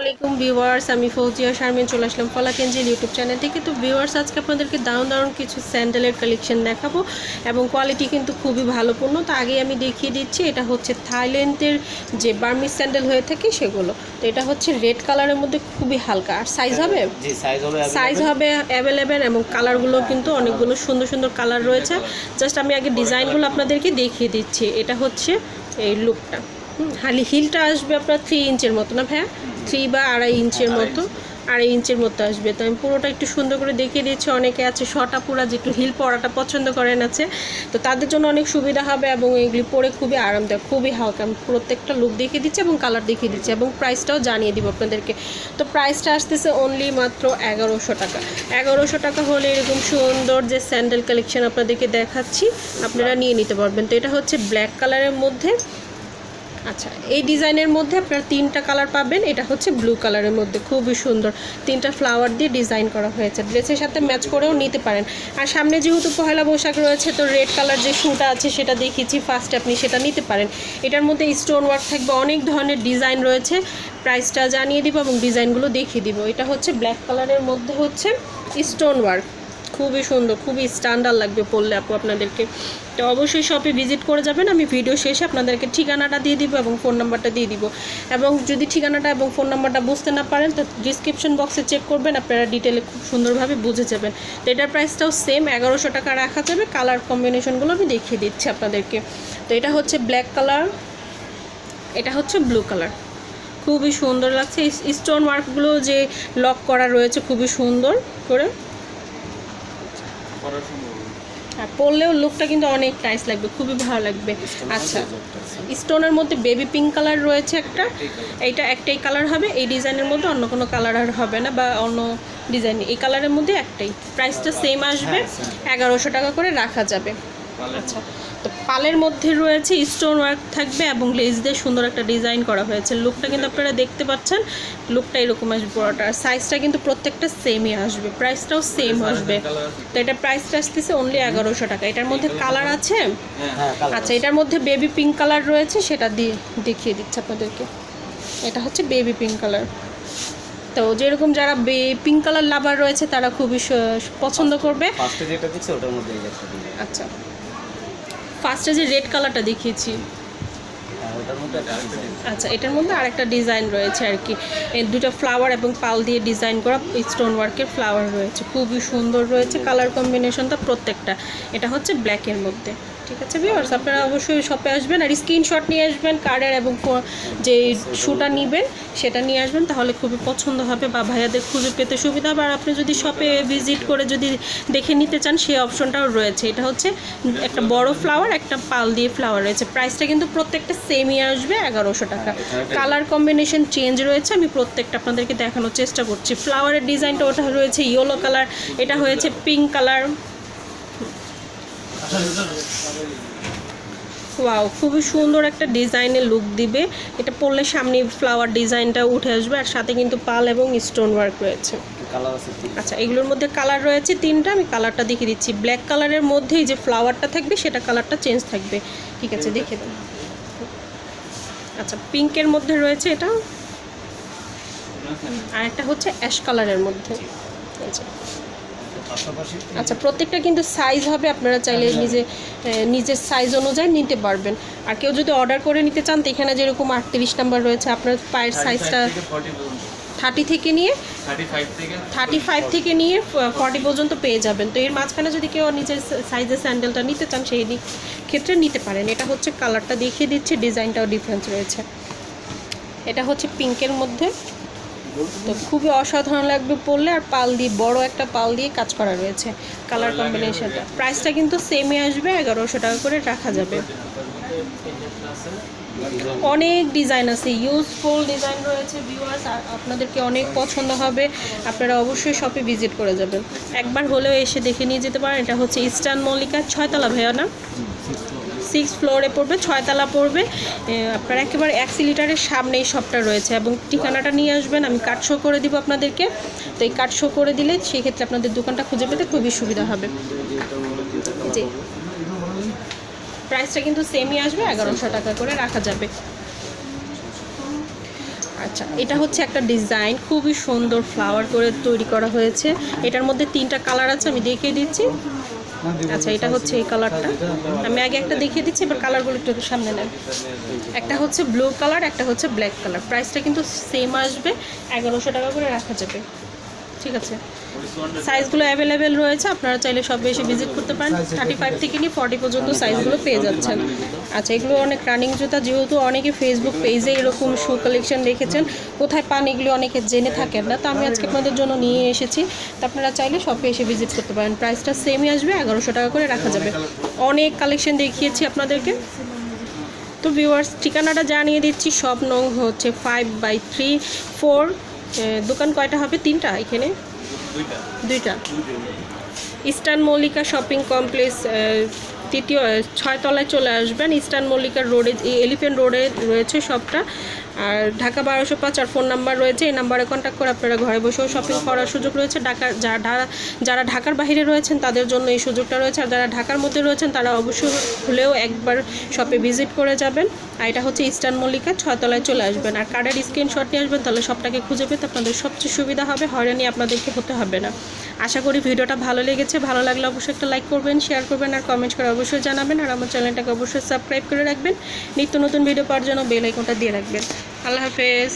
আলাইকুম ভিউয়ার্স আমি ফৌজিয়া শারমিন চলে আসলাম ফলা কেঞ্জিল ইউটিউব চ্যানেল থেকে তো ভিউয়ার্স আজকে আপনাদেরকে দারুণ দারুণ কিছু স্যান্ডেলের কালেকশন দেখাবো এবং কোয়ালিটি কিন্তু খুবই ভালো পূর্ণ তো আগে আমি দেখিয়ে দিচ্ছি এটা হচ্ছে থাইল্যান্ডের যে বার্মিস স্যান্ডেল হয়ে থাকে সেগুলো। তো এটা হচ্ছে রেড কালারের মধ্যে খুবই হালকা। আর সাইজ হবে? সাইজ হবে সাইজ হবে অ্যাভেলেবেল এবং কালারগুলো কিন্তু অনেকগুলো সুন্দর সুন্দর কালার রয়েছে। জাস্ট আমি আগে ডিজাইনগুলো আপনাদেরকে দেখিয়ে দিচ্ছি। এটা হচ্ছে এই লুকটা হালি হিলটা আসবে আপনার থ্রি ইঞ্চের মতো না ভাইয়া? থ্রি বা আড়াই ইঞ্চের মতো আড়াই ইঞ্চের মতো আসবে। তো আমি পুরোটা একটু সুন্দর করে দেখিয়ে দিচ্ছি। অনেকে আছে শটা পুরা যে একটু হিল পরাটা পছন্দ করেন আছে। তো তাদের জন্য অনেক সুবিধা হবে এবং এগুলি পরে খুবই আরামদায়ক খুবই হালকা। আমি প্রত্যেকটা লুক দেখিয়ে দিচ্ছি এবং কালার দেখিয়ে দিচ্ছি এবং প্রাইসটাও জানিয়ে দিব আপনাদেরকে। তো প্রাইসটা আসতেছে অনলি মাত্র এগারোশো টাকা। এগারোশো টাকা হলে এরকম সুন্দর যে স্যান্ডেল কালেকশন আপনাদেরকে দেখাচ্ছি। আপনারা নিয়ে নিতে পারবেন। তো এটা হচ্ছে ব্ল্যাক কালারের মধ্যে। আচ্ছা এই ডিজাইনের মধ্যে আপনারা তিনটা কালার পাবেন। এটা হচ্ছে ব্লু কালারের মধ্যে, খুবই সুন্দর। তিনটা ফ্লাওয়ার দিয়ে ডিজাইন করা হয়েছে। ড্রেসের সাথে ম্যাচ করেও নিতে পারেন। আর সামনে যেহেতু পহেলা বৈশাখ রয়েছে, তো রেড কালার যে শুটা আছে, সেটা দেখিয়েছি ফার্স্ট আপনি সেটা নিতে পারেন। এটার মধ্যে স্টোন ওয়ার্ক থাকবে, অনেক ধরনের ডিজাইন রয়েছে। প্রাইসটা জানিয়ে দিব এবং ডিজাইনগুলো দেখিয়ে দিব। এটা হচ্ছে ব্ল্যাক কালারের মধ্যে হচ্ছে স্টোন ওয়ার্ক খুবই সুন্দর, খুবই স্ট্যান্ডার্ড লাগবে পড়লে আপু আপনাদেরকে। তো অবশ্যই শপে ভিজিট করে যাবেন, আমি ভিডিও শেষে আপনাদেরকে ঠিকানাটা দিয়ে দিব এবং ফোন নাম্বারটা দিয়ে দিব। এবং যদি ঠিকানাটা এবং ফোন নাম্বারটা বুঝতে না পারেন, তো ডিসক্রিপশন বক্সে চেক করবেন, আপনারা ডিটেলে খুব সুন্দরভাবে বুঝে যাবেন। তো এটার প্রাইসটাও সেম এগারোশো টাকা রাখা যাবে কালার কম্বিনেশনগুলো আমি দেখিয়ে দিচ্ছি আপনাদেরকে। তো এটা হচ্ছে ব্ল্যাক কালার এটা হচ্ছে ব্লু কালার খুবই সুন্দর লাগছে স্টোন ওয়ার্কগুলো যে লক করা রয়েছে, খুবই সুন্দর করে। আর পরলেও লুকটা কিন্তু অনেক নাইস লাগবে খুবই ভালো লাগবে। আচ্ছা স্টোনের মধ্যে বেবি পিঙ্ক কালার রয়েছে একটা। এইটা একটাই কালার হবে এই ডিজাইনের মধ্যে অন্য কোনো কালার আর হবে না বা অন্য ডিজাইন এই কালারের মধ্যে একটাই। প্রাইসটা সেম আসবে এগারোশো টাকা করে রাখা যাবে। আচ্ছা। পালের মধ্যে রয়েছে স্টোন ওয়ার্ক থাকবে এবং লেজ দিয়ে সুন্দর একটা ডিজাইন করা হয়েছে। লুকটা কিন্তু আপনারা দেখতে পাচ্ছেন লুকটা এরকম আসবে পুরোটা। আর সাইজটা কিন্তু প্রত্যেকটা সেমই আসবে প্রাইসটাও সেম আসবে। তো এটা প্রাইসটা আসতেছে অনলি এগারোশো টাকা। এটার মধ্যে কালার আছে? হ্যাঁ আচ্ছা এটার মধ্যে বেবি পিঙ্ক কালার রয়েছে সেটা দিয়ে দেখিয়ে দিচ্ছে আপনাদেরকে। এটা হচ্ছে বেবি পিঙ্ক কালার তো যেরকম যারা বে পিঙ্ক কালার লাভার রয়েছে তারা খুবই পছন্দ করবে। আচ্ছা। ফার্স্টে যে রেড কালারটা দেখিয়েছি। আচ্ছা এটার মধ্যে আরেকটা ডিজাইন রয়েছে আর কি। দুটো ফ্লাওয়ার এবং পাল দিয়ে ডিজাইন করা স্টোন ওয়ার্কের ফ্লাওয়ার রয়েছে। খুবই সুন্দর রয়েছে কালার কম্বিনেশনটা প্রত্যেকটা। এটা হচ্ছে ব্ল্যাকের মধ্যে। ঠিক আছে ভিউয়ার্স আপনারা অবশ্যই শপে আসবেন আর স্ক্রিনশট নিয়ে আসবেন কার্ডের এবং যে শুটা নেবেন সেটা নিয়ে আসবেন তাহলে খুবই পছন্দ হবে বা ভাইয়াদের খুঁজে পেতে সুবিধা হবে। আর আপনি যদি শপে ভিজিট করে যদি দেখে নিতে চান সেই অপশনটাও রয়েছে। এটা হচ্ছে একটা বড় ফ্লাওয়ার একটা পাল দিয়ে ফ্লাওয়ার রয়েছে। প্রাইসটা কিন্তু প্রত্যেকটা সেমই আসবে এগারোশো টাকা। কালার কম্বিনেশন চেঞ্জ রয়েছে আমি প্রত্যেকটা আপনাদেরকে দেখানোর চেষ্টা করছি। ফ্লাওয়ারের ডিজাইনটা ওটা রয়েছে ইয়েলো কালার এটা হয়েছে পিঙ্ক কালার ওয়াও খুবই সুন্দর একটা ডিজাইনের লুক দিবে। এটা পরলে সামনে ফ্লাওয়ার ডিজাইনটা উঠে আসবে আর সাথে কিন্তু পাল এবং স্টোন ওয়ার্ক রয়েছে। আচ্ছা এগুলোর মধ্যে কালার রয়েছে তিনটা আমি কালারটা দেখিয়ে দিচ্ছি। ব্ল্যাক কালারের মধ্যেই যে ফ্লাওয়ারটা থাকবে সেটা কালারটা চেঞ্জ থাকবে। ঠিক আছে দেখে দেন আচ্ছা পিঙ্কের মধ্যে রয়েছে এটা। আর একটা হচ্ছে অ্যাশ কালারের মধ্যে। আচ্ছা আচ্ছা প্রত্যেকটা কিন্তু সাইজ হবে আপনারা চাইলে নিজে নিজের সাইজ অনুযায়ী নিতে পারবেন। আর কেউ যদি অর্ডার করে নিতে চান তো এখানে যেরকম আটত্রিশ নাম্বার রয়েছে আপনার পায়ের সাইজটা থার্টি থেকে নিয়ে থার্টি ফাইভ থেকে নিয়ে ফর্টি পর্যন্ত পেয়ে যাবেন। তো এর মাঝখানে যদি কেউ নিজের সাইজের স্যান্ডেলটা নিতে চান সেই দিক ক্ষেত্রে নিতে পারেন। এটা হচ্ছে কালারটা দেখিয়ে দিচ্ছে ডিজাইনটাও ডিফারেন্স রয়েছে। এটা হচ্ছে পিঙ্কের মধ্যে। তো খুবই অসাধারণ লাগবে পড়লে আর পাল দিয়ে বড় একটা পাল দিয়ে কাজ করা রয়েছে কালার কম্বিনেশনটা। প্রাইসটা কিন্তু সেমই আসবে এগারোশো টাকা করে রাখা যাবে। অনেক ডিজাইন আছে ইউজফুল ডিজাইন রয়েছে ভিউয়ার্স আপনাদেরকে অনেক পছন্দ হবে। আপনারা অবশ্যই শপে ভিজিট করে যাবেন। একবার হলেও এসে দেখে নিয়ে যেতে পারেন এটা হচ্ছে ইস্টার্ন মল্লিকা ছয়তলা ভাইয়া না সিক্স ফ্লোরে পড়বে, ছয়তলা পড়বে। আপনার একেবারে একশো লিটারের সামনে এই শপটা রয়েছে এবং ঠিকানাটা নিয়ে আসবেন, আমি কার্ড শো করে দিব আপনাদেরকে। তো এই কার্ড শো করে দিলে সেই ক্ষেত্রে আপনাদের দোকানটা খুঁজে পেতে খুবই সুবিধা হবে। জি। প্রাইসটা কিন্তু সেমই আসবে, এগারোশো টাকা করে রাখা যাবে। আচ্ছা এটা হচ্ছে একটা ডিজাইন খুবই সুন্দর ফ্লাওয়ার করে তৈরি করা হয়েছে। এটার মধ্যে তিনটা কালার আছে, আমি দেখিয়ে দিচ্ছি। আচ্ছা এটা হচ্ছে এই কালারটা আমি আগে একটা দেখিয়ে দিচ্ছি, এবার কালারগুলো একটু সামনে নেন। একটা হচ্ছে ব্লু কালার একটা হচ্ছে ব্ল্যাক কালার প্রাইসটা কিন্তু সেম আসবে, এগারোশো টাকা করে রাখা যাবে। ঠিক আছে। সাইজগুলো অ্যাভেলেবেল রয়েছে, আপনারা চাইলে সব এসে ভিজিট করতে পারেন। থার্টি ফাইভ থেকে নিয়ে ফর্টি পর্যন্ত সাইজগুলো পেয়ে যাচ্ছেন। আচ্ছা এগুলো অনেক রানিং জুতা, যেহেতু অনেকে ফেসবুক পেজে এরকম শো কালেকশন রেখেছেন কোথায় পান এগুলো অনেকে জেনে থাকেন না, তো আমি আজকে আপনাদের জন্য নিয়ে এসেছি। তো আপনারা চাইলে শপে এসে ভিজিট করতে পারেন। প্রাইসটা সেমই আসবে, এগারোশো টাকা করে রাখা যাবে। অনেক কালেকশন দেখিয়েছি আপনাদেরকে। তো ভিউয়ার্স ঠিকানাটা জানিয়ে দিচ্ছি সব নং হচ্ছে ফাইভ বাই থ্রি ফোর দোকান কয়টা হবে? তিনটা এখানে? দুইটা। ইস্টার্ন মল্লিকা শপিং কমপ্লেক্স তৃতীয় ছয় ছয়তলায় চলে আসবেন। ইস্টার্ন মল্লিকার রোডে এলিফেন্ট রোডে রয়েছে শপটা আর ঢাকা বারোশো পাঁচ, আর ফোন নাম্বার রয়েছে, এই নাম্বারে কন্ট্যাক্ট করে আপনারা ঘরে বসেও শপিং করার সুযোগ রয়েছে। ঢাকা যা- ঢা- যারা ঢাকার বাইরে রয়েছেন, তাদের জন্য এই সুযোগটা রয়েছে। আর যারা ঢাকার মধ্যে রয়েছেন, তারা অবশ্যই হলেও একবার শপে ভিজিট করে যাবেন। আর এটা হচ্ছে ইস্টার্ন মল্লিকা ছয়তলায় চলে আসবেন। আর কার্ডের স্ক্রিনশট নিয়ে আসবেন, তাহলে সবটাকে খুঁজে পেতে আপনাদের সবচেয়ে সুবিধা হবে। হয়রানি আপনাদেরকে হতে হবে না। আশা করি ভিডিওটা ভালো লেগেছে। ভালো লাগলে অবশ্যই একটা লাইক করবেন শেয়ার করবেন আর কমেন্ট করে অবশ্যই জানাবেন। আর আমার চ্যানেলটাকে অবশ্যই সাবস্ক্রাইব করে রাখবেন। নিত্য নতুন ভিডিও পাওয়ার জন্য বেল আইকনটা দিয়ে রাখবেন। আল্লাহ হাফেজ।